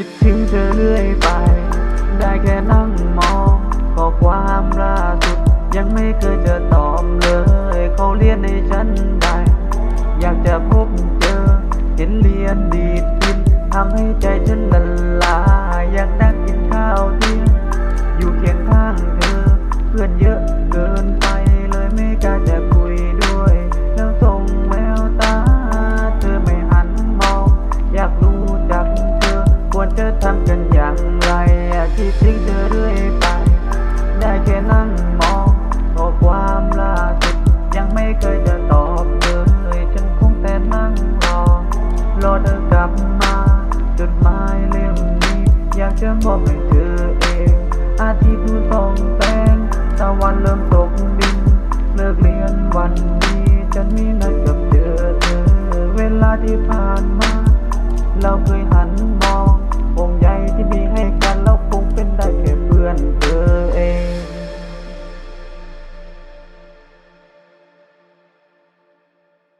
คิดถึงเธอเรื่อยไป ได้แค่นั่งมองข้อความล่าสุด ยังไม่เคยจะตอบเลย เขาเรียนให้ฉันได้อยากจะพบเจอ เห็นเรียนดีดดินทำให้ใจฉันละ จะทำกันอย่างไรคิดถึงเธอเรื่อยไป ได้แค่นั่งมองข้อความล่าสุดยังไม่เคยจะตอบเลยฉันคงแต่นั่งรอ รอเธอกลับมาจดหมายเล่มนี้ อยากจะบอกให้เธอเอง อาทิตย์ดูส่องแสงตะวันเริ่มตกดิน เลิกเรียนวันนี้ ฉันมีนัดกับเจอเธอ เวลาที่ผ่านมา เราเคยหัน